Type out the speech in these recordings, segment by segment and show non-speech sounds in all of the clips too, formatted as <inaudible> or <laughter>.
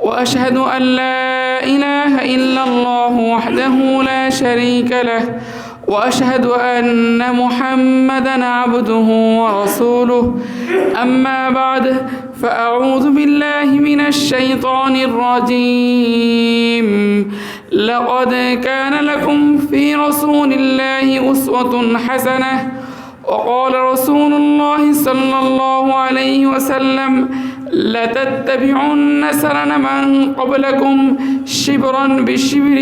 وأشهد أن لا إله إلا الله وحده لا شريك له وأشهد أن محمدا عبده ورسوله. أما بعد فأعوذ بالله من الشيطان الرجيم. لقد كان لكم في رسول الله أسوة حسنة وقال رسول الله صلى الله عليه وسلم لتتبعن سنن من قبلكم شبرا بشبر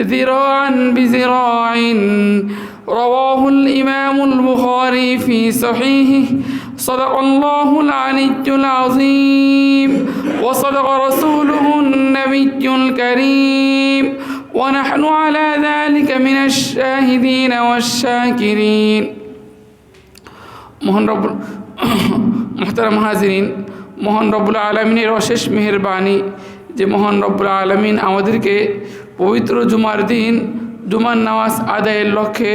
ذراعا بذراع رواه الإمام البخاري في صحيحه صدق الله العلي العظيم وصدق رسوله النبي الكريم ونحن على ذلك من الشاهدين والشاكرين <coughs> মোহন রব মোহতারাম হাজরিন মোহন রব্বুল আলমিনের অশেষ মেহরবানি যে মোহন রব্বুল আলমিন আমাদেরকে পবিত্র জুমার দিন, জুমার নামাজ আদায়ের লক্ষ্যে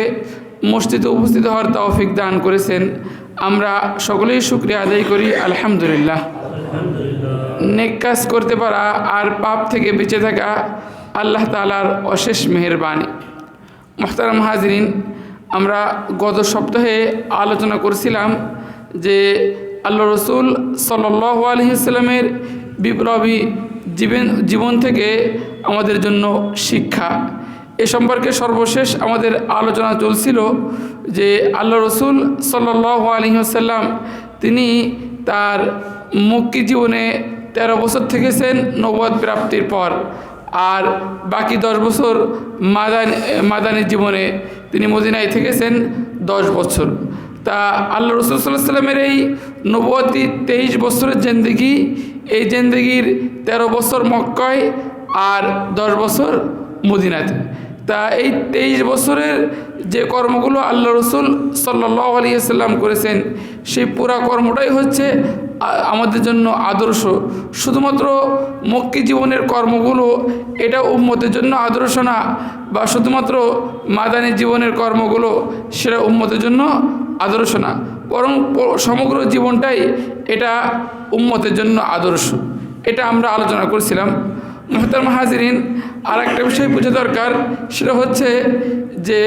মসজিদে উপস্থিত হওয়ার তৌফিক দান করেছেন। আমরা সকলেই শুক্রিয়া আদায় করি, আলহামদুলিল্লাহ। নেক কাজ করতে পারা আর পাপ থেকে বেঁচে থাকা আল্লাহ তালার অশেষ মেহরবানি। মোহতারাম হাজরিন, আমরা গত সপ্তাহে আলোচনা করছিলাম যে আল্লাহ রসুল সাল্লাহ আলহিসাল্লামের বিপ্লবী জীবন জীবন থেকে আমাদের জন্য শিক্ষা। এ সম্পর্কে সর্বশেষ আমাদের আলোচনা চলছিল যে আল্লাহ রসুল সাল্লাহ আলহিহাসাল্লাম তিনি তার মুক্তি জীবনে তেরো বছর থেকেছেন নবদ প্রাপ্তির পর। আর বাকি দশ বছর মাদান, মাদানী জীবনে তিনি মদিনায় থেকেছেন দশ বছর। তা আল্লাহ রসুলামের এই নবতী তেইশ বছরের জেন্দিগি, এই জেন্দিগির তেরো বছর মক্কয় আর দশ বছর মদিনাতে। তা এই তেইশ বছরের যে কর্মগুলো আল্লাহ রসুল সাল্লাহ আলিয়াল্লাম করেছেন, সেই পুরা কর্মটাই হচ্ছে আমাদের জন্য আদর্শ। শুধুমাত্র মক্কি জীবনের কর্মগুলো এটা উম্মতের জন্য আদর্শ না, বা শুধুমাত্র মাদানী জীবনের কর্মগুলো সেটা উম্মতের জন্য আদর্শ না, বরং সমগ্র জীবনটাই এটা উম্মতের জন্য আদর্শ। এটা আমরা আলোচনা করছিলাম। মহতার মাহাজিরিন আর একটা বিষয় বোঝা দরকার, সেটা হচ্ছে যে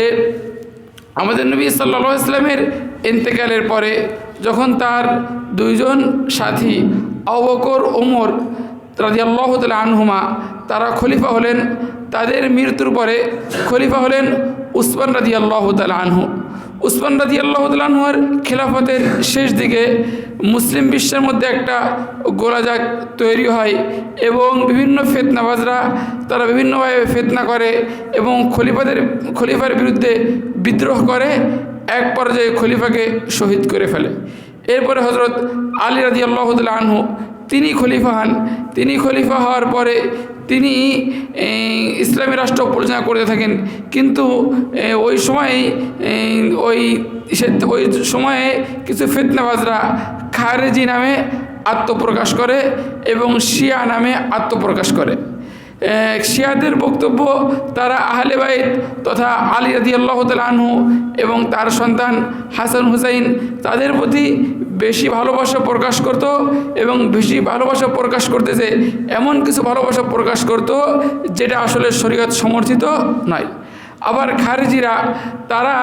আমাদের নবী সাল্লা ইসলামের ইন্তেকালের পরে যখন তার দুইজন সাথী অবকর ওমর রাজি আল্লাহ আনহুমা, তারা খলিফা হলেন, তাদের মৃত্যুর পরে খলিফা হলেন উসমান রাজি আল্লাহ আনহু। উসমান রাজি আল্লাহ তালাহুয়ার খেলাফতের শেষ দিকে মুসলিম বিশ্বের মধ্যে একটা গোলাজাক তৈরি হয় এবং বিভিন্ন ফেতনাবাজরা তারা বিভিন্নভাবে ফেতনা করে এবং খলিফাদের, খলিফার বিরুদ্ধে বিদ্রোহ করে, এক পর্যায়ে খলিফাকে শহীদ করে ফেলে। এরপরে হজরত আলী রাজি আল্লাহদুল্লাহ আনহু তিনি খলিফা হন। তিনি খলিফা হওয়ার পরে তিনি ইসলামী রাষ্ট্র পরিচালনা করতে থাকেন। কিন্তু ওই সময় ওই ওই সময়ে কিছু ফেতনাবাজরা খারেজি নামে আত্মপ্রকাশ করে এবং শিয়া নামে আত্মপ্রকাশ করে। শিয়াদের বক্তব্য তারা আহলে বাইত তথা আলী রাজি আল্লাহ আনহু এবং তার সন্তান হাসান হুসাইন, তাদের প্রতি বেশি ভালোবাসা প্রকাশ করত এবং বেশি ভালোবাসা প্রকাশ করতেছে, এমন কিছু ভালোবাসা প্রকাশ করত যেটা আসলে শরীয়ত সমর্থিত নয়। আবার খারেজিরা, তারা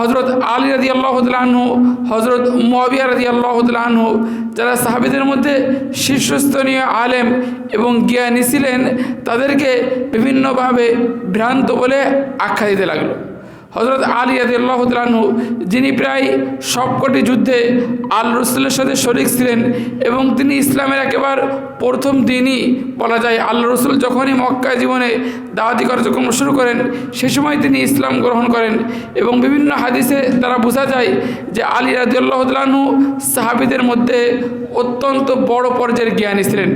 হজরত আলী রাজি আল্লাহদুল্লাহনহু হজরত মোয়াবিয়া রাজি আল্লাহদুল্লাহনহু যারা সাহাবিদের মধ্যে শীর্ষস্থানীয় আলেম এবং জ্ঞানী ছিলেন, তাদেরকে বিভিন্নভাবে ভ্রান্ত বলে আখ্যা দিতে লাগল। হজরত আলী আদিল্লাহতালু যিনি প্রায় সবকটি যুদ্ধে আল রসুলের সাথে শরিক ছিলেন এবং তিনি ইসলামের একেবারে প্রথম দিনই বলা যায় আল্লাহ রসুল যখনই মক্কা জীবনে দাওয়াতি কার্যক্রম শুরু করেন। সে সময় তিনি ইসলাম গ্রহণ করেন এবং বিভিন্ন হাদিসে তারা বোঝা যায় যে আলী রাজিউল্লাহতালু সাহাবিদের মধ্যে অত্যন্ত বড় পর্যায়ের জ্ঞানী ছিলেন।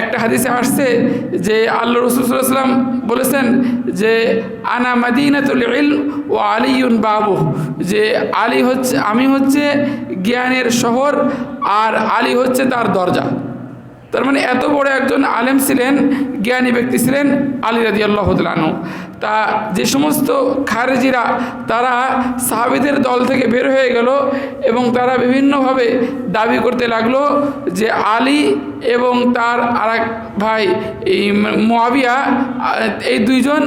একটা হাদিসে আসছে যে আল্লাহ রসুলাম বলেছেন যে, আনা মাদিনাতুল ইল ও আলিউন বাবু। যে আলী হচ্ছে, আমি হচ্ছে জ্ঞানের শহর আর আলী হচ্ছে তার দরজা। তার মানে এত বড় একজন আলেম ছিলেন, জ্ঞানী ব্যক্তি ছিলেন আলী রাজি আল্লাহতালু তা যে সমস্ত খারেজিরা, তারা সাহাবিদের দল থেকে বের হয়ে গেল এবং তারা বিভিন্নভাবে দাবি করতে লাগল যে আলী এবং তার আর ভাই, এই মোয়াবিয়া এই দুইজন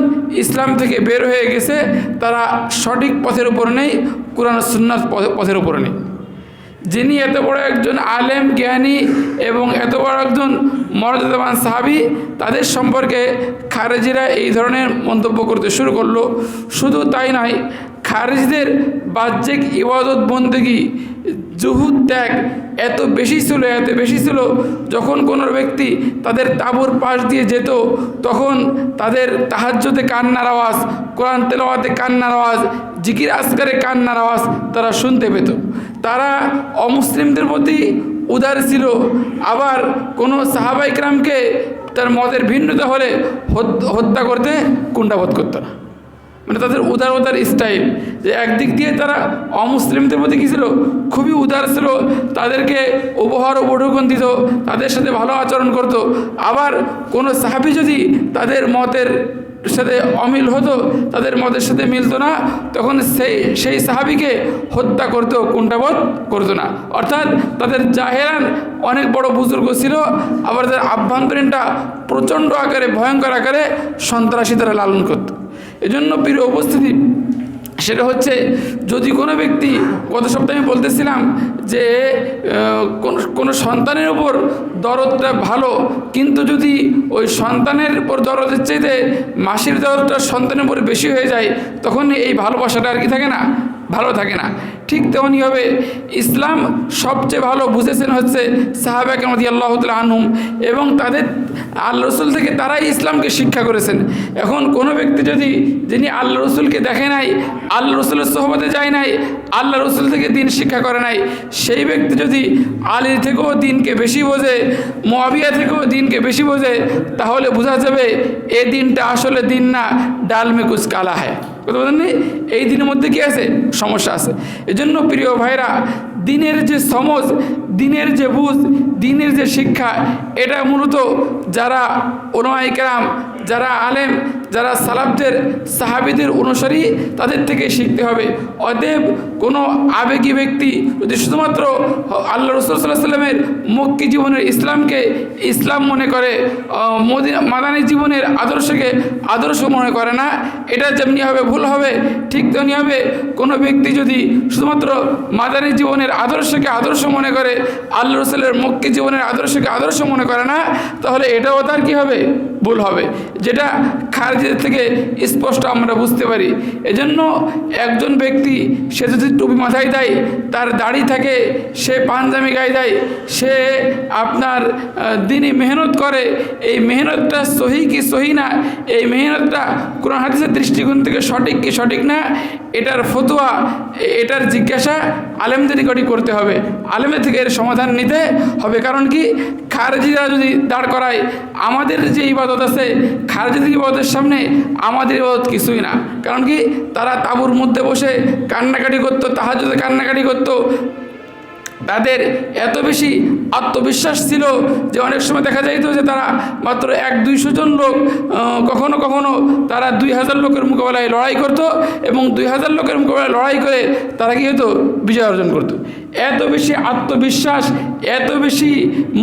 ইসলাম থেকে বের হয়ে গেছে, তারা সঠিক পথের উপর নেই, কোরআন সুন্নাত পথের উপর নেই। যিনি এত বড় একজন আলেম, জ্ঞানী এবং এত বড় একজন মর্যাদাবান সাহাবি, তাদের সম্পর্কে খারেজিরা এই ধরনের মন্তব্য করতে শুরু করল। শুধু তাই নয়, খারেজিদের বাহ্যিক ইবাদত বন্দেগী জুহুদ ত্যাগ এত বেশি ছিল, এত বেশি ছিল, যখন কোনো ব্যক্তি তাদের তাবুর পাশ দিয়ে যেত, তখন তাদের তাহাজ্যতে কান্নার আওয়াজ, কোরআন তেলাওয়াতে কান্নার আওয়াজ জিকির আসকারে কান্নার আওয়াজ তারা শুনতে পেত। তারা অমুসলিমদের প্রতি উদার ছিল। আবার কোনো সাহাবাইকরামকে তার মতের ভিন্নতা হলে হত্যা করতে কুণ্ডাবোধ করতো না। মানে তাদের উদারতার স্টাইল যে একদিক দিয়ে তারা অমুসলিমদের প্রতি কী ছিল? খুবই উদার ছিল। তাদেরকে উপহার, উপঢৌকন দিত। তাদের সাথে ভালো আচরণ করত। আবার কোনো সাহাবি যদি তাদের মতের সাথে অমিল হতো, তাদের মতের সাথে মিলতো না। তখন সেই সেই সাহাবিকে হত্যা করতেও কুণ্ঠাবোধ করতো না। অর্থাৎ তাদের জাহেরান অনেক বড় বুজুর্গ ছিল, আবার তাদের আভ্যন্তরীণটা প্রচণ্ড আকারে, ভয়ঙ্কর আকারে সন্ত্রাসী তারা লালন করত। এজন্য প্রিয় উপস্থিতি সেটা হচ্ছে যদি কোনো ব্যক্তি, গত সপ্তাহে আমি বলতেছিলাম যে কোন, কোনো সন্তানের উপর দরদটা ভালো, কিন্তু যদি ওই সন্তানের উপর দরদের চাইতে মাসির দরদটা সন্তানের উপর বেশি হয়ে যায়, তখন এই ভালোবাসাটা আর কি থাকে না? ভালো থাকে না। ঠিক তেমনই হবে ইসলাম সবচেয়ে ভালো বুঝেছেন হচ্ছে সাহাবাক মদি আল্লাহ আনহুম এবং তাদের আল্লাহ রসুল থেকে তারাই ইসলামকে শিক্ষা করেছেন। এখন কোনো ব্যক্তি যদি, যিনি আল্লাহ রসুলকে দেখে নাই আল্লাহ রসুলের সহবতে যায় নাই আল্লাহ রসুল থেকে দিন শিক্ষা করে নাই, সেই ব্যক্তি যদি আলীর থেকেও দিনকে বেশি বোঝে, মোয়াবিয়া থেকেও দিনকে বেশি বোঝে, তাহলে বোঝা যাবে এ দিনটা আসলে দিন না, ডাল মে কুচ কালা হয় কথা বলেন এই দিনের মধ্যে কি আছে? সমস্যা আছে। এজন্য প্রিয় ভাইরা, দিনের যে সমজ, দিনের যে বুঝ, দিনের যে শিক্ষা, এটা মূলত যারা ওনাইকেরাম যারা আলেম, যারা সালাবদের সাহাবিদের অনুসারী, তাদের থেকে শিখতে হবে। অতএব কোনো আবেগী ব্যক্তি যদি শুধুমাত্র আল্লাহ রসুল সাল্লাহ সাল্লামের মক্কি জীবনের ইসলামকে ইসলাম মনে করে মাদানী জীবনের আদর্শকে আদর্শ মনে করে না, এটা যেমনি হবে ভুল হবে, ঠিক তেমনি হবে। কোনো ব্যক্তি যদি শুধুমাত্র মাদানী জীবনের আদর্শকে আদর্শ মনে করে, আল্লাহ রসুলের মক্কি জীবনের আদর্শকে আদর্শ মনে করে না, তাহলে এটাও তার কী হবে? ভুল হবে। যেটা খারিজের থেকে স্পষ্ট আমরা বুঝতে পারি। এজন্য একজন ব্যক্তি, সে যদি টুপি মাথায় দেয়, তার দাড়ি থাকে, সে পাঞ্জামি গায়ে দেয়, সে আপনার দিনই মেহনত করে, এই মেহনতটা সহি কি সহি না, এই মেহনতটা কোরআন হাদিসের দৃষ্টিকোণ থেকে সঠিক কি সঠিক না এটার ফতুয়া, এটার জিজ্ঞাসা আলেমদের নিকটই করতে হবে। আলেমের থেকে এর সমাধান নিতে হবে। কারণ কি? খারজিরা যদি দাঁড় করায়, আমাদের যে ইবাদত আছে, খারজিদের ইবাদতের সামনে আমাদের ইবাদত কিছুই না। কারণ কি? তারা তাবুর মধ্যে বসে কান্নাকাটি করতো তাহার যদি কান্নাকাটি করতো তাদের এত বেশি আত্মবিশ্বাস ছিল যে অনেক সময় দেখা যাইত যে তারা মাত্র এক দুইশো জন লোক কখনো কখনো তারা দুই হাজার লোকের মোকাবেলায় লড়াই করত এবং দুই হাজার লোকের মোকাবেলায় লড়াই করে তারা কী হতো বিজয় অর্জন করত। এত বেশি আত্মবিশ্বাস, এত বেশি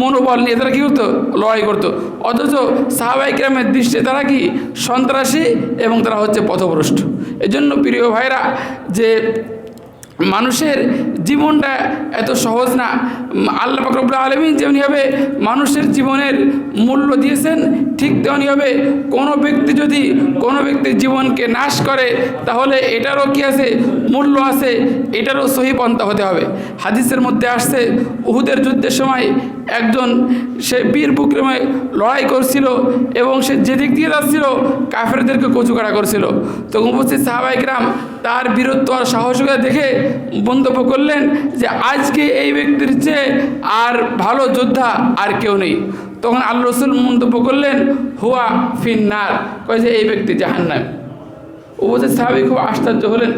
মনোবল নিয়ে তারা কী করতো? লড়াই করতো। অথচ সাহাবাই গ্রামের দৃষ্টিতে তারা কি? সন্ত্রাসী এবং তারা হচ্ছে পথভ্রষ্ট। এজন্য প্রিয় ভাইরা, যে মানুষের জীবনটা এত সহজ না। আল্লাহ ফকরবুল আলমিন যেমনিভাবে মানুষের জীবনের মূল্য দিয়েছেন, ঠিক তেমনিভাবে কোনো ব্যক্তি যদি কোনো ব্যক্তির জীবনকে নাশ করে, তাহলে এটারও কি আছে? মূল্য আছে, এটারও সহি পন্থা হতে হবে। হাদিসের মধ্যে আসছে, উহুদের যুদ্ধের সময় একজন সে বীর বুক্রমে লড়াই করছিল এবং সে যেদিক দিয়ে যাচ্ছিল, কাফেরদেরকে কচুকাটা করছিল। তখন উপস্থিত সাহাবাইকরাম তার বীরত্ব আর সাহসিকতা দেখে মন্তব্য করলেন যে আজকে এই ব্যক্তির চেয়ে আর ভালো যোদ্ধা আর কেউ নেই। তখন আল্লাহ রসুল মন্তব্য করলেন, হুয়া ফিন্নার। কয় যে এই ব্যক্তি জাহান্নামী। উপস্থিত সাহাবি খুব আশ্চর্য হলেন,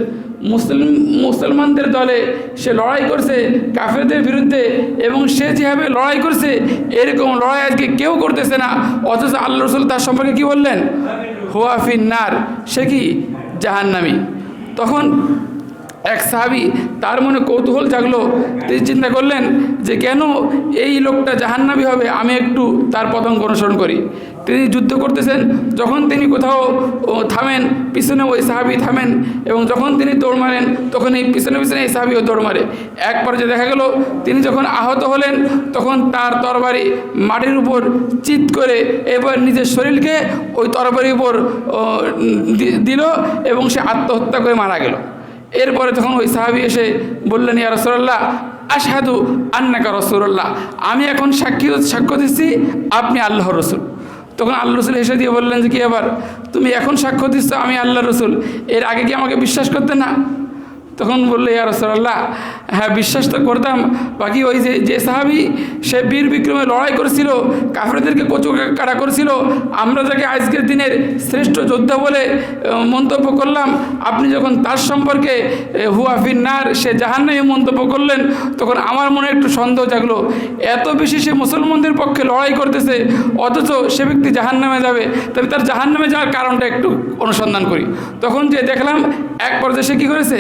মুসলিম, মুসলমানদের দলে সে লড়াই করছে কাফেরদের বিরুদ্ধে এবং সে যেভাবে লড়াই করছে, এরকম লড়াই আজকে কেউ করতেছে না। অথচ আল্লাহ রসুল তার সম্পর্কে কি বললেন? হুয়া ফিন্নার। সে কি? জাহান্নামী। তখন এক সাহাবি তার মনে কৌতূহল জাগলো। তিনি চিন্তা করলেন যে কেন এই লোকটা জাহান্নাবি হবে, আমি একটু তার পতঙ্গ অনুসরণ করি। তিনি যুদ্ধ করতেছেন, যখন তিনি কোথাও থামেন, পিছনে ওই সাহাবি থামেন এবং যখন তিনি দৌড় মারেন, তখন এই পিছনে পিছনে এই সাহাবিও দৌড় মারে। এক পর্যায়ে দেখা গেল, তিনি যখন আহত হলেন, তখন তার তরবারি মাটির উপর চিৎ করে এবার নিজের শরীরকে ওই তরবারির উপর দিল এবং সে আত্মহত্যা করে মারা গেল। এরপরে তখন ওই সাহাবি এসে বললেন, ইয়া রসুল্লাহ আশহাদু আন্নাকা রসুল্লাহ আমি এখন সাক্ষী সাক্ষ্য দিচ্ছি আপনি আল্লাহ রসুল। তখন আল্লাহ রসুল এসে দিয়ে বললেন যে, কি আবার তুমি এখন সাক্ষ্য দিচ্ছ আমি আল্লাহ রসুল, এর আগে কি আমাকে বিশ্বাস করতে না? তখন বললে, ইয়া রসুল্লাহ হ্যাঁ বিশ্বাস তো করতাম। বাকি ওই যে যে সাহাবি, সে বীর বিক্রমে লড়াই করেছিল, কাফরেদেরকে কচু কাটা করেছিল। আমরা যাকে আজকের দিনের শ্রেষ্ঠ যোদ্ধা বলে মন্তব্য করলাম। আপনি যখন তার সম্পর্কে হুয়া ফিন্নার সে জাহান্নামে মন্তব্য করলেন, তখন আমার মনে একটু সন্দেহ জাগলো। এত বেশি সে মুসলমানদের পক্ষে লড়াই করতেছে, অথচ সে ব্যক্তি জাহান্নামে যাবে। তবে তার জাহান্নামে যাওয়ার কারণটা একটু অনুসন্ধান করি। তখন যে দেখলাম, এক পর্যায়ে সে কী করেছে?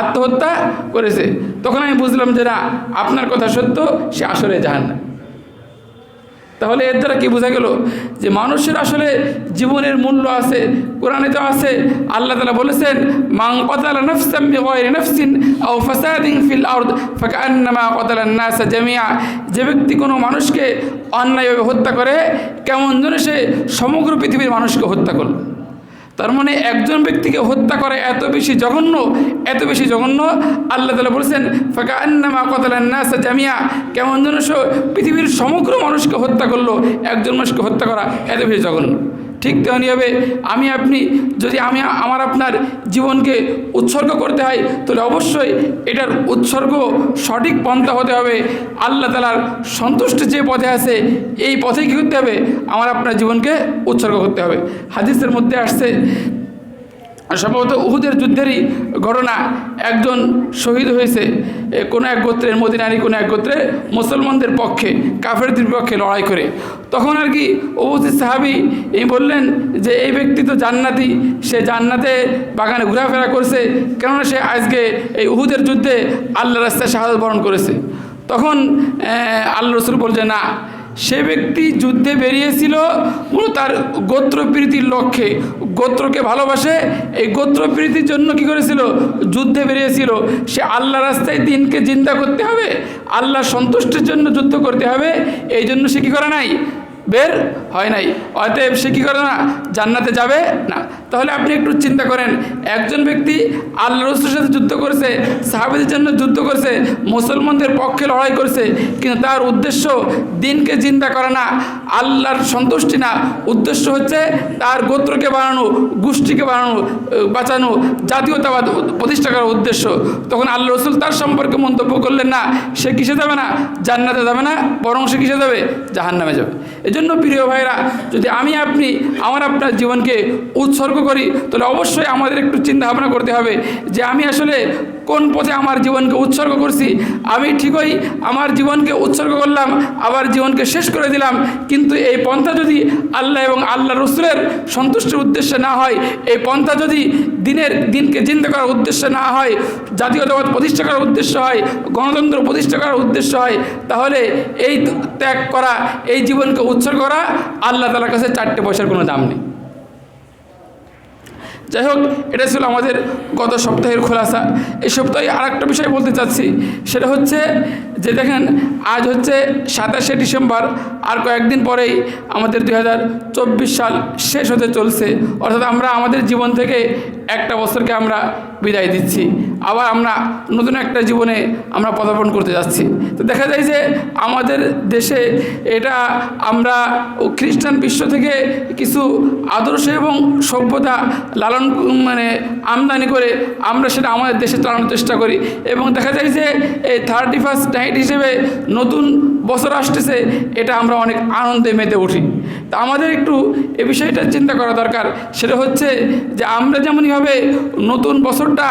আত্মহত্যা করেছে। তখন আমি বুঝলাম যে না, আপনার কথা সত্য, সে আসলে জাহান্নাম। তাহলে এর দ্বারা কি বোঝা গেল যে মানুষের আসলে জীবনের মূল্য আছে, কোরআনে তো আছে, আল্লাহ তালা বলেছেন মাং কতালা নফসাম বিগয়রি নফসিন আও ফাসাদিন ফিল আরদ ফাকান্নামা কতালা নাস জামিয়া যে ব্যক্তি কোনো মানুষকে অন্যায়ভাবে হত্যা করে, কেমন যেন সে সমগ্র পৃথিবীর মানুষকে হত্যা করল। তার মানে একজন ব্যক্তিকে হত্যা করে এত বেশি জঘন্য, এত বেশি জঘন্য। আল্লাহ তালা বলছেন ফাঁকা আন্নামা কতালান্নাসা জামিয়া কেমন যেন পৃথিবীর সমগ্র মানুষকে হত্যা করল, একজন মানুষকে হত্যা করা এত বেশি জঘন্য। ঠিক তেমনিভাবে আমি আপনি যদি আমি আমার আপনার জীবনকে উৎসর্গ করতে হয়, তাহলে অবশ্যই এটার উৎসর্গ সঠিক পন্থা হতে হবে। আল্লাহ তালার সন্তুষ্ট যে পথে আছে, এই পথেই কী করতে হবে। আমার আপনার জীবনকে উৎসর্গ করতে হবে। হাদিসের মধ্যে আসছে সম্ভবত উহুদের যুদ্ধেরই ঘটনা একজন শহীদ হয়েছে কোনো এক গোত্রের মদিনারি কোনো এক গোত্রে মুসলমানদের পক্ষে, কাফেরদের পক্ষে লড়াই করে। তখন আর কি উপস্থিত সাহাবি এই বললেন যে, এই ব্যক্তি তো জান্নাতি, সে জান্নাতে বাগানে ঘোরাফেরা করছে, কেননা সে আজকে এই উহুদের যুদ্ধে আল্লাহ রাস্তায় শাহাদ বরণ করেছে। তখন আল্লাহ রসুল বলছে না সে ব্যক্তি যুদ্ধে বেরিয়েছিল মূলত তার গোত্রপ্রীতির লক্ষ্যে। গোত্রকে ভালোবাসে, এই গোত্রপ্রীতির জন্য কি করেছিল? যুদ্ধে বেরিয়েছিল। সে আল্লাহ রাস্তায় দিনকে চিন্তা করতে হবে, আল্লাহ সন্তুষ্টের জন্য যুদ্ধ করতে হবে, এই জন্য সে কী করে নাই? বের হয় নাই। অতএব সে কী করে না? জান্নাতে যাবে না। তাহলে আপনি একটু চিন্তা করেন, একজন ব্যক্তি আল্লাহ রসুলের সাথে যুদ্ধ করেছে, সাহাবিদের জন্য যুদ্ধ করেছে, মুসলমানদের পক্ষে লড়াই করেছে, কিন্তু তার উদ্দেশ্য দিনকে চিন্তা করে না, আল্লাহর সন্তুষ্টি না। উদ্দেশ্য হচ্ছে তার গোত্রকে বাড়ানো গোষ্ঠীকে বাড়ানো বাঁচানো, জাতীয়তাবাদ প্রতিষ্ঠা করার উদ্দেশ্য। তখন আল্লাহ রসুল তার সম্পর্কে মন্তব্য করলেন না, সে কিসে যাবে না? জান্নাতে যাবে না, বরং সে কিসে যাবে? জাহান্নামে যাবে। এজন্য প্রিয় ভাইরা, যদি আমি আপনি আমার আপনার জীবনকে উৎসর্গ করি, তাহলে অবশ্যই আমাদের একটু চিন্তা ভাবনা করতে হবে যে আমি আসলে কোন পথে আমার জীবনকে উৎসর্গ করছি? আমি ঠিকই আমার জীবনকে উৎসর্গ করলাম, আবার জীবনকে শেষ করে দিলাম, কিন্তু এই পন্থা যদি আল্লাহ এবং আল্লাহ রসুলের সন্তুষ্টির উদ্দেশ্যে না হয়, এই পন্থা যদি দিনের দিনকে চিন্তা করার উদ্দেশ্যে না হয়, জাতীয়তাবাদ প্রতিষ্ঠা করার উদ্দেশ্য হয়, গণতন্ত্র প্রতিষ্ঠা করার উদ্দেশ্য হয়, তাহলে এই ত্যাগ করা, এই জীবনকে উৎসর্গ করা আল্লাহ তালার কাছে চারটে পয়সার কোনো দাম নেই। যাই হোক, এটা ছিল আমাদের গত সপ্তাহের খোলাসা। এই সপ্তাহে আর একটা বিষয় বলতে চাচ্ছি, সেটা হচ্ছে যে দেখেন, আজ হচ্ছে সাতাশে ডিসেম্বর, আর কয়েকদিন পরেই আমাদের দু হাজার চব্বিশ সাল শেষ হতে চলছে। অর্থাৎ আমরা আমাদের জীবন থেকে একটা বছরকে আমরা বিদায় দিচ্ছি। আবার আমরা নতুন একটা জীবনে আমরা পদার্পণ করতে যাচ্ছি। তো দেখা যায় যে আমাদের দেশে এটা আমরা খ্রিস্টান বিশ্ব থেকে কিছু আদর্শ এবং সভ্যতা লালন মানে আমদানি করে আমরা সেটা আমাদের দেশে চালানোর চেষ্টা করি। এবং দেখা যায় যে এই থার্টি ফার্স্ট নাইট হিসেবে নতুন বছর আসতেছে, এটা আমরা অনেক আনন্দে মেতে উঠি। তা আমাদের একটু এ বিষয়টা চিন্তা করা দরকার। সেটা হচ্ছে যে আমরা যেমনইভাবে নতুন বছরটা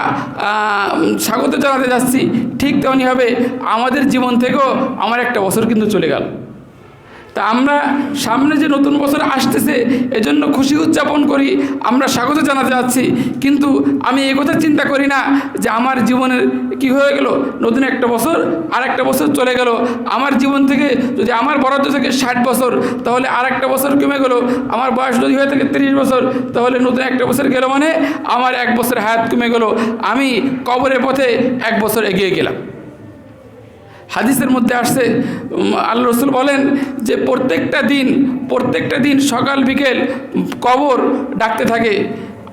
স্বাগত জানাতে যাচ্ছি, ঠিক তেমনইভাবে আমাদের জীবন থেকেও আমার একটা বছর কিন্তু চলে গেল। তা আমরা সামনে যে নতুন বছর আসতেছে, এজন্য খুশি উদযাপন করি, আমরা স্বাগত জানাতে যাচ্ছি। কিন্তু আমি এই কথা চিন্তা করি না যে আমার জীবনের কি হয়ে গেল, নতুন একটা বছর আর একটা বছর চলে গেল। আমার জীবন থেকে যদি আমার বরাদ্দ থেকে ষাট বছর, তাহলে আর একটা বছর কমে গেল। আমার বয়স যদি হয়ে থাকে তিরিশ বছর, তাহলে নতুন একটা বছর গেল মানে আমার এক বছর হায়াত কমে গেল। আমি কবরের পথে এক বছর এগিয়ে গেলাম। হাদিসের মধ্যে আসছে আল্লা আল্লাহ রসুল বলেন যে প্রত্যেকটা দিন প্রত্যেকটা দিন সকাল, বিকেল কবর ডাকতে থাকে।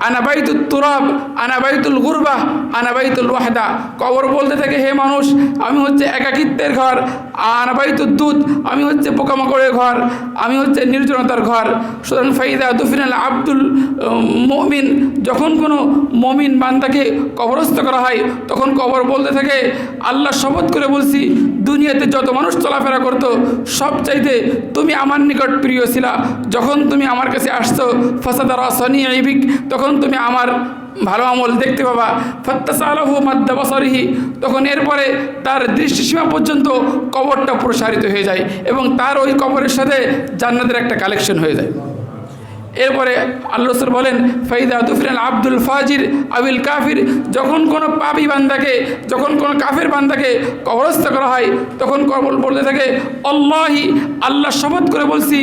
আনাবাইতুল তুরাব আনাবাইতুল গুরবা আনাবাইতুল ওয়াহদা। কবর বলতে থাকে, হে মানুষ, আমি হচ্ছে একাকিত্বের ঘর। আনাবাইতুল দুধ, আমি হচ্ছে পোকামাকড়ের ঘর। আমি হচ্ছে নির্জনতার ঘর। সুতরাং ফাইদা দুফিনাল আব্দুল মমিন। যখন কোনো মমিন বান্দাকে কবরস্থ করা হয়, তখন কবর বলতে থাকে, আল্লাহ শপথ করে বলছি দুনিয়াতে যত মানুষ চলাফেরা করতো, সব চাইতে তুমি আমার নিকট প্রিয় ছিলা। যখন তুমি আমার কাছে আসছো, ফাসাদারা সনি আইবিক তখন তুমি আমার ভালো আমল দেখতে পাবা। ফত্তাসালহু মাদ্দা বসরিহি, তখন এরপরে তার দৃষ্টিসীমা পর্যন্ত কবরটা প্রসারিত হয়ে যায় এবং তার ওই কবরের সাথে জান্নাতের একটা কালেকশন হয়ে যায়। এরপরে আল্লাহ বলেন, ফাইদা তুফিরান আব্দুল ফাজির আবিল কাফির। যখন কোনো পাপি বান্দাকে, যখন কোনো কাফের বান্দাকে কবরস্থ করা হয়, তখন কবল বলতে থাকে অল্লাহি আল্লাহ শপথ করে বলছি,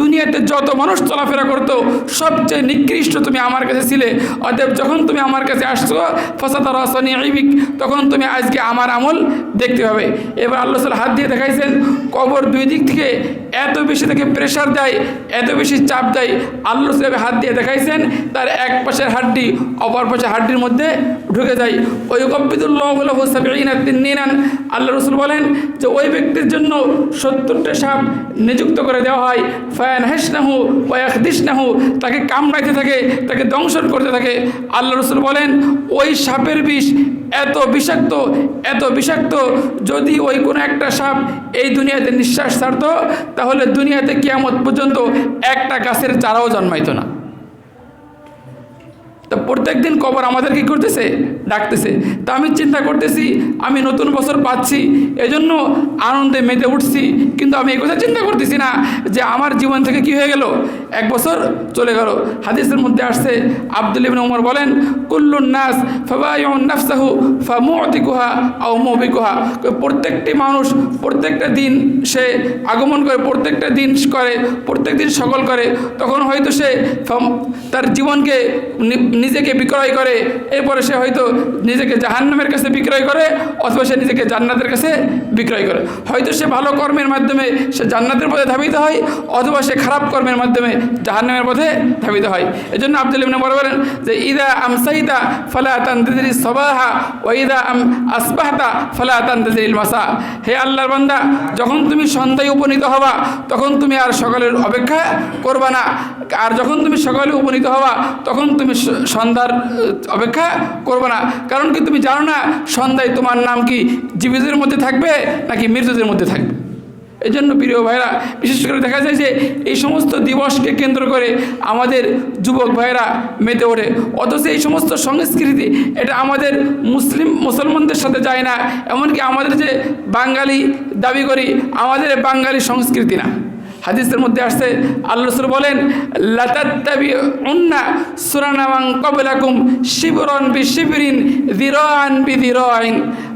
দুনিয়াতে যত মানুষ চলাফেরা করতো, সবচেয়ে নিকৃষ্ট তুমি আমার কাছে ছিলে। অতএব যখন তুমি আমার কাছে আসছো, ফসাদ রসনি আইবিক তখন তুমি আজকে আমার আমল দেখতে পাবে। এবার আল্লাহ হাত দিয়ে দেখাইছেন, কবর দুই দিক থেকে এত বেশি থেকে প্রেশার দেয়, এত বেশি চাপ দেয় আল্লাহ রসুল হাত দিয়ে দেখাইছেন, তার এক পাশের হাড্ডি অপর পাশের হাড্ডির মধ্যে ঢুকে যায়। ওই কব্বিদুল্লাহ তিন আল্লাহ রসুল বলেন যে ওই ব্যক্তির জন্য সত্তরটা সাপ নিযুক্ত করে দেওয়া হয়। ফায়ান হেস নাহু ওয়াক দিস নাহু তাকে কামড়াইতে থাকে, তাকে দংশন করতে থাকে। আল্লাহ রসুল বলেন, ওই সাপের বিষ এত বিষাক্ত এত বিষাক্ত, যদি ওই কোনো একটা সাপ এই দুনিয়াতে নিঃশ্বাস ছাড়ত, তাহলে দুনিয়াতে কিয়ামত পর্যন্ত একটা গাছের চারাও জন্মাইত না। তো প্রত্যেক দিন কবর আমাদের কি করতেছে? ডাকতেছে। তা আমি চিন্তা করতেছি, আমি নতুন বছর পাচ্ছি, এজন্য আনন্দে মেতে উঠছি, কিন্তু আমি কথা চিন্তা করতেছি না যে আমার জীবন থেকে কি হয়ে গেল? এক বছর চলে গেল। হাদিসের মধ্যে আসছে, আব্দুল ইবিন উমর বলেন, কুল্লুন নাস ফাবায়ুন নাফসাহু ফামুতিকুহা আও মুবিকুহা। প্রত্যেকটি মানুষ প্রত্যেকটা দিন সে আগমন করে, প্রত্যেকটা দিন করে, প্রত্যেক দিন সকল করে, তখন হয়তো সে তার জীবনকে নিজেকে বিক্রয় করে, এরপরে সে হয়তো নিজেকে জাহান্নামের কাছে বিক্রয় করে, অথবা সে নিজেকে জান্নাতের কাছে বিক্রয় করে। হয়তো সে ভালো কর্মের মাধ্যমে সে জান্নাতের পথে ধাবিত হয়, অথবা সে খারাপ কর্মের মাধ্যমে জাহান্নামের পথে ধাবিত হয়। এজন্য আব্দুল ইবনে বড় বলেন যে, ইদা আমসাইতা ফালা তান্তাজিরি সবাহা ও ইদা আম আসবাহতা ফালা তান্তাজিরিল মাসা। হে আল্লাহর বান্দা, যখন তুমি সন্ধ্যায় উপনীত হবা, তখন তুমি আর সকালের অপেক্ষা করবা না। আর যখন তুমি সকালে উপনীত হবা, তখন তুমি সন্ধ্যার অপেক্ষা করবে না। কারণ কি তুমি জানো না, সন্ধ্যায় তোমার নাম কি জীবিতদের মধ্যে থাকবে নাকি মৃতদের মধ্যে থাকবে? এই জন্য প্রিয় ভাইরা বিশেষ করে দেখা যায় যে এই সমস্ত দিবসকে কেন্দ্র করে আমাদের যুবক ভাইরা মেতে ওঠে। অথচ এই সমস্ত সংস্কৃতি, এটা আমাদের মুসলিম, মুসলমানদের সাথে যায় না। এমনকি আমাদের যে বাঙালি দাবি করি, আমাদের বাঙালি সংস্কৃতি না। হাদিসের মধ্যে আসছে, আল্লাহ রসুল বলেন লাতাত্তাবি উন্না সুরানামাং কবলাকুম শিবরন বি শিবিরিন দিরান বি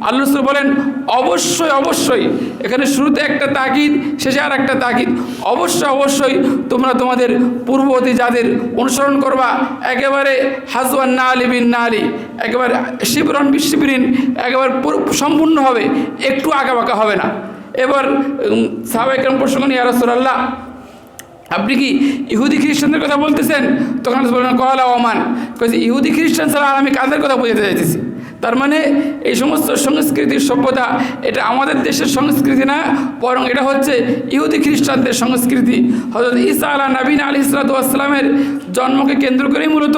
আল্লাহ রসুল বলেন, অবশ্যই অবশ্যই। এখানে শুরুতে একটা তাকিদ শেষে আর একটা তাকিদ অবশ্যই অবশ্যই তোমরা তোমাদের পূর্ববর্তী যাদের অনুসরণ করবা, একেবারে হাজওয়ান না আলি বিন না আলি একেবারে শিবরন বি শিবিরিন একেবারে পুরো- সম্পূর্ণ হবে, একটু আঁকা বাঁকা হবে না। এবার সাহাবাইকার প্রসঙ্গ নিয়ে রসুল্লাহ আপনি কি ইহুদি খ্রিস্টানদের কথা বলতেছেন? তখন আল্লাহ বললেন কহলা ওমান। কয়েছে ইহুদি খ্রিস্টান ছাড়া আর আমি কাদের কথা বোঝাতে চাইতেছি? তার মানে এই সমস্ত সংস্কৃতির সভ্যতা, এটা আমাদের দেশের সংস্কৃতি না, বরং এটা হচ্ছে ইহুদি খ্রিস্টানদের সংস্কৃতি। হজরত ইসা আলা নবীন আলী ইসলাতামের জন্মকে কেন্দ্র করেই মূলত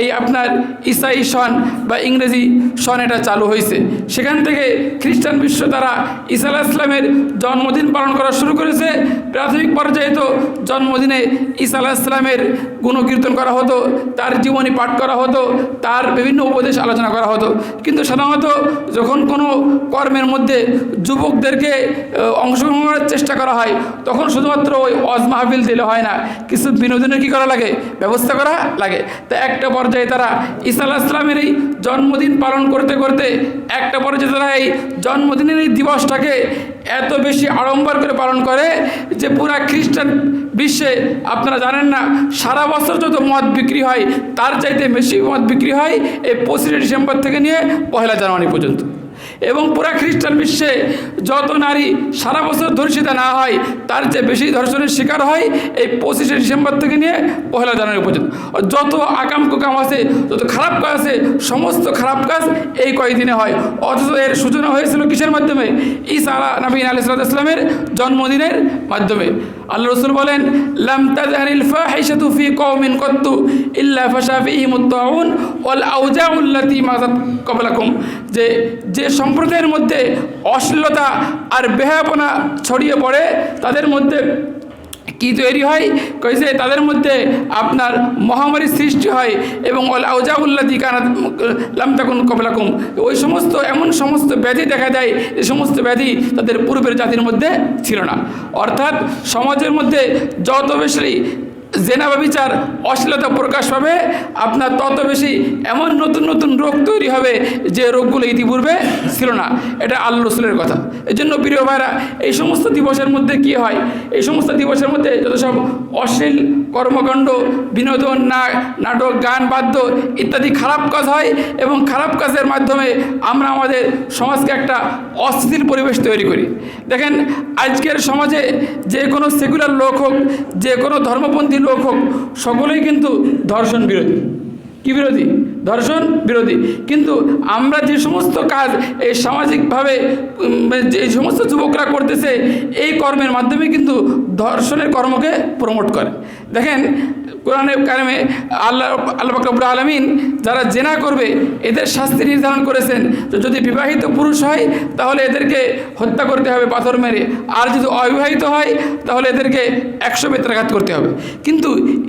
এই আপনার ইসাই সন বা ইংরেজি সন এটা চালু হয়েছে সেখান থেকে খ্রিস্টান বিশ্ব তারা ইসা ইসলামের জন্মদিন পালন করা শুরু করেছে। প্রাথমিক পর্যায়ে তো জন্মদিনে ইসা ইসলামের গুণকীর্তন করা হতো, তার জীবনী পাঠ করা হতো, তার বিভিন্ন উপদেশ আলোচনা করা হতো। কিন্তু সাধারণত যখন কোনো কর্মের মধ্যে যুবকদেরকে অংশগ্রহণ করার চেষ্টা করা হয়, তখন শুধুমাত্র ওই অজ মাহফিল দিলে হয় না, কিছু বিনোদনের কি করা লাগে? ব্যবস্থা করা লাগে। তা একটা পর্যায়ে তারা ঈসা আলাহ ইসলামের এই জন্মদিন পালন করতে করতে, একটা পর্যায়ে তারা এই জন্মদিনের এই দিবসটাকে এত বেশি আড়ম্বর করে পালন করে যে পুরা খ্রিস্টান বিশ্বে আপনারা জানেন না, সারা বছর যত মদ বিক্রি হয়, তার চাইতে বেশি মদ বিক্রি হয় এই পঁচিশে ডিসেম্বর থেকে নিয়ে পয়লা জানুয়ারি পর্যন্ত। এবং পুরা খ্রিস্টান বিশ্বে যত নারী সারা বছর ধর্ষিতা না হয়, তার চেয়ে বেশি ধর্ষণের শিকার হয় এই পঁচিশে ডিসেম্বর থেকে নিয়ে পহেলা জানুয়ারি পর্যন্ত। যত আকাম কুকাম আছে, যত খারাপ কাজ আছে, সমস্ত খারাপ কাজ এই কয়েকদিনে হয়। অথচ এর সূচনা হয়েছিল কিসের মাধ্যমে? ঈসা আলা নবীন আলি ইসলামের জন্মদিনের মাধ্যমে। আল্লাহ রসুল বলেন কত্তু ইল্লা যে যে সম্প্রদায়ের মধ্যে অশ্লীলতা আর বেহাপনা ছড়িয়ে পড়ে, তাদের মধ্যে কি তৈরি হয়? কইছে, তাদের মধ্যে আপনার মহামারী সৃষ্টি হয় এবং আউজাউল্লাদি কানাত লাম তাকুন কবলাকুম। ওই সমস্ত, এমন সমস্ত ব্যাধি দেখা দেয়, যে সমস্ত ব্যাধি তাদের পূর্বের জাতির মধ্যে ছিল না। অর্থাৎ সমাজের মধ্যে যত বেশি জেনা বা বিচার অশ্লীলতা প্রকাশ পাবে, আপনার তত বেশি এমন নতুন নতুন রোগ তৈরি হবে যে রোগগুলো ইতিপূর্বে ছিল না। এটা আল্লাহ রসুলের কথা। এই জন্য প্রিয় ভাইরা, এই সমস্ত দিবসের মধ্যে কি হয়? এই সমস্ত দিবসের মধ্যে যত সব অশ্লীল কর্মকাণ্ড, বিনোদন, না, নাটক, গান, বাদ্য ইত্যাদি খারাপ কাজ হয় এবং খারাপ কাজের মাধ্যমে আমরা আমাদের সমাজকে একটা অস্থিতির পরিবেশ তৈরি করি। দেখেন, আজকের সমাজে যে কোনো সেকুলার লোক হোক, যে কোনো ধর্মপন্থী লোক হোক সকলেই কিন্তু ধর্ষণ বিরোধী। কী বিরোধী? ধর্ষণ বিরোধী। কিন্তু আমরা যে সমস্ত কাজ এই সামাজিকভাবে যে সমস্ত যুবকরা করতেছে, এই কর্মের মাধ্যমে কিন্তু ধর্ষণের কর্মকে প্রমোট করে। দেখেন, কোরআনে কারমে আল্লাহ আল্লাহ বাকরবুল আলমিন যারা জেনা করবে, এদের শাস্তি নির্ধারণ করেছেন। যে যদি বিবাহিত পুরুষ হয়, তাহলে এদেরকে হত্যা করতে হবে, পাথর মেরে। আর যদি অবিবাহিত হয়, তাহলে এদেরকে একশো বেত্রাঘাত করতে হবে। কিন্তু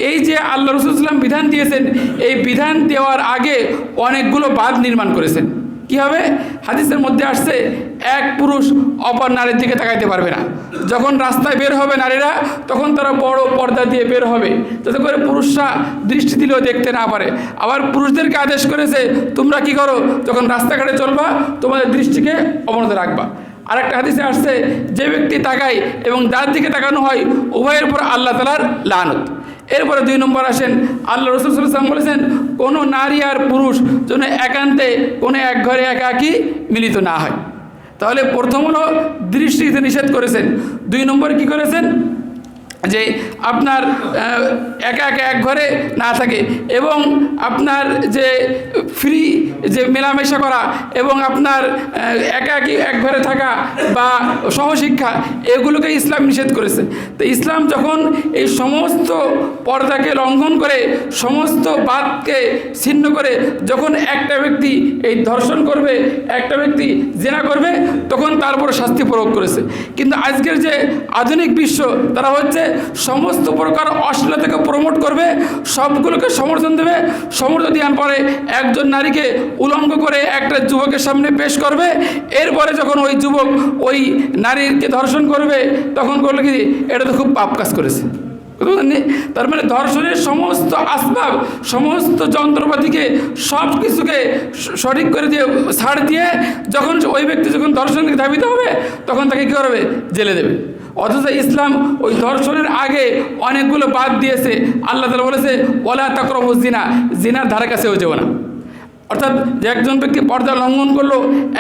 এই যে আল্লাহ রসুলাম বিধান দিয়েছেন, এই বিধান দেওয়ার আগে অনেকগুলো বাঁধ নির্মাণ করেছেন। কি হবে? হাদিসের মধ্যে আসছে, এক পুরুষ অপর নারীর দিকে তাকাইতে পারবে না। যখন রাস্তায় বের হবে নারীরা, তখন তারা বড় পর্দা দিয়ে বের হবে। যাতে করে পুরুষরা দৃষ্টি দিলেও দেখতে না পারে। আবার পুরুষদেরকে আদেশ করেছে, তোমরা কি করো? যখন রাস্তাঘাটে চলবা, তোমাদের দৃষ্টিকে অবনত রাখবা। আরেকটা হাদিসে আসছে, যে ব্যক্তি তাকায় এবং যার দিকে তাকানো হয়, উভয়ের উপর আল্লাহ তালার লানত। এরপরে দুই নম্বর আসেন, আল্লাহ রসুল সাল্লাম বলেছেন, কোনো নারী আর পুরুষ যেন একান্তে কোনো এক ঘরে একাকি মিলিত না হয়। তাহলে প্রথম হলো দৃষ্টিতে নিষেধ করেছেন, দুই নম্বর কি করেছেন? যে আপনার একা একা এক ঘরে না থাকে এবং আপনার যে ফ্রি যে মেলামেশা করা এবং আপনার একা একই এক ঘরে থাকা বা সহশিক্ষা, এগুলোকে ইসলাম নিষেধ করেছে। তো ইসলাম যখন এই সমস্ত পর্দাকে লঙ্ঘন করে, সমস্ত বাদকে ছিন্ন করে, যখন একটা ব্যক্তি এই ধর্ষণ করবে, একটা ব্যক্তি জেনা করবে, তখন তার উপর শাস্তি প্রয়োগ করেছে। কিন্তু আজকের যে আধুনিক বিশ্ব, তারা হচ্ছে সমস্ত প্রকার অশ্লীলতাকে প্রমোট করবে, সবগুলোকে সমর্থন দেবে। সমর্থন দেওয়ার পরে একজন নারীকে উলঙ্গ করে একটা যুবকের সামনে পেশ করবে। এরপরে যখন ওই যুবক ওই নারীকে ধর্ষণ করবে, তখন করলে কি? এটা তো খুব পাপ কাজ করেছে। তার মানে ধর্ষণের সমস্ত আসবাব, সমস্ত যন্ত্রপাতিকে সব কিছুকে সঠিক করে দিয়ে, ছাড় দিয়ে যখন ওই ব্যক্তি যখন ধর্ষণ থেকে ধাবিত হবে, তখন তাকে কী করবে? জেলে দেবে। অথচ ইসলাম ওই ধর্ষণের আগে অনেকগুলো বাদ দিয়েছে। আল্লাহ তালা বলেছে, ওলা তাকরব জিনা জিনার ধারে কাছেও যেও না। অর্থাৎ যে একজন ব্যক্তি পর্দা লঙ্ঘন করল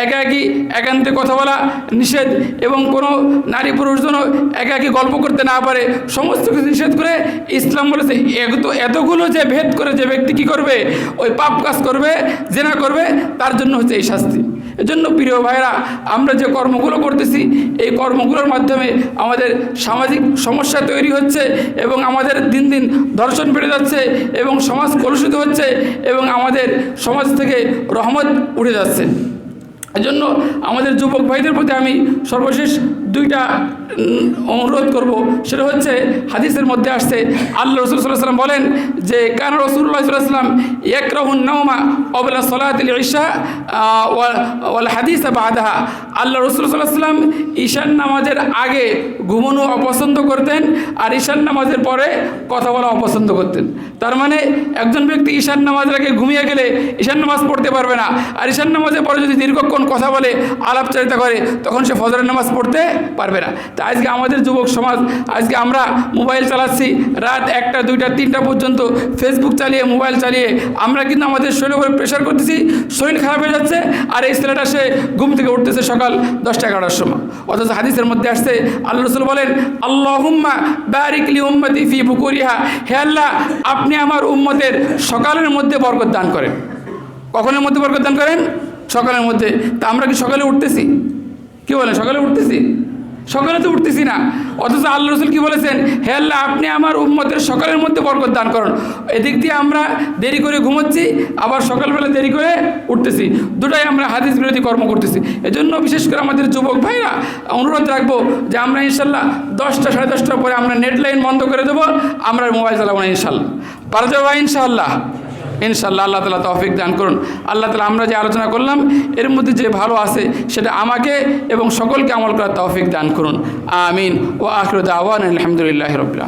একা একাকি, একান্তে কথা বলা নিষেধ এবং কোনো নারী পুরুষ যেন একাকি গল্প করতে না পারে, সমস্ত কিছু নিষেধ করে ইসলাম বলেছে এত এতগুলো যে ভেদ করে যে ব্যক্তি কি করবে? ওই পাপ কাজ করবে, জেনা করবে, তার জন্য হচ্ছে এই শাস্তি। এজন্য প্রিয় ভাইরা আমরা যে কর্মগুলো করতেছি, এই কর্মগুলোর মাধ্যমে আমাদের সামাজিক সমস্যা তৈরি হচ্ছে এবং আমাদের দিন দিন ধর্ষণ বেড়ে যাচ্ছে এবং সমাজ কলুষিত হচ্ছে এবং আমাদের সমাজ থেকে রহমত উঠে যাচ্ছে। এজন্য আমাদের যুবক ভাইদের প্রতি আমি সর্বশেষ দুইটা অনুরোধ করব। সেটা হচ্ছে, হাদিসের মধ্যে আসছে, আল্লাহ রসুল সাল্লাহ সাল্লাম বলেন যে, কান রসুল্লাহ সাল্লাম এক রহুন নৌমা অবলা সলাতিল ঈশা ওয়াল হাদিস বাদাহা। আল্লাহ রসুল সাল্লাহ সাল্লাম ঈশান নামাজের আগে ঘুমানো অপছন্দ করতেন আর ঈশান নামাজের পরে কথা বলা অপছন্দ করতেন। তার মানে একজন ব্যক্তি ঈশান নামাজের আগে ঘুমিয়ে গেলে ঈশান নামাজ পড়তে পারবে না। আর ঈশান নামাজের পরে যদি দীর্ঘক্ষণ কথা বলে আলাপচারিতা করে, তখন সে ফজরের নামাজ পড়তে পারবে না। তা আজকে আমাদের যুবক সমাজ, আজকে আমরা মোবাইল চালাচ্ছি, রাত একটা, দুইটা, তিনটা পর্যন্ত ফেসবুক চালিয়ে, মোবাইল চালিয়ে আমরা কিন্তু আমাদের শরীরের উপরে প্রেশার করতেছি, শরীর খারাপ হয়ে যাচ্ছে, আর এই ছেলেটা সে ঘুম থেকে উঠতেছে সকাল দশটা, এগারোটার সময়। অথচ হাদিসের মধ্যে আসছে আল্লাহ রসুল বলেন, আল্লাহুম্মা বারিকলি উম্মতি ফি বুকুরিহা। হে আল্লাহ, আপনি আমার উম্মতের সকালের মধ্যে বরকত দান করেন। কখনের মধ্যে বরকত দান করেন? সকালের মধ্যে। তা আমরা কি সকালে উঠতেছি? কি বলেন, সকালে উঠতেছি? সকালে তো উঠতেছি না। অথচ আল্লাহ রসুল কি বলেছেন? হে আল্লাহ, আপনি আমার উম্মতের সকালের মধ্যে বরকত দান করুন। এদিক দিয়ে আমরা দেরি করে ঘুমোচ্ছি, আবার সকালবেলা দেরি করে উঠতেছি। দুটাই আমরা হাদিস বিরোধী কর্ম করতেছি। এজন্য বিশেষ করে আমাদের যুবক ভাইরা, অনুরোধ রাখব যে আমরা ইনশাল্লাহ দশটা, সাড়ে দশটার পরে আমরা নেট লাইন বন্ধ করে দেবো, আমরা মোবাইল চালাবো না ইনশাল্লাহ। পারা যাব ইনশাল্লাহ। ইনশাল্লাহ আল্লাহ তালা তৌফিক দান করুন। আল্লাহ তালা আমরা যে আলোচনা করলাম, এর মধ্যে যে ভালো আছে সেটা আমাকে এবং সকলকে আমল করার তৌফিক দান করুন। আমিন। ও আখরুদ আওয়ান আলহামদুলিল্লাহ রবিল্লা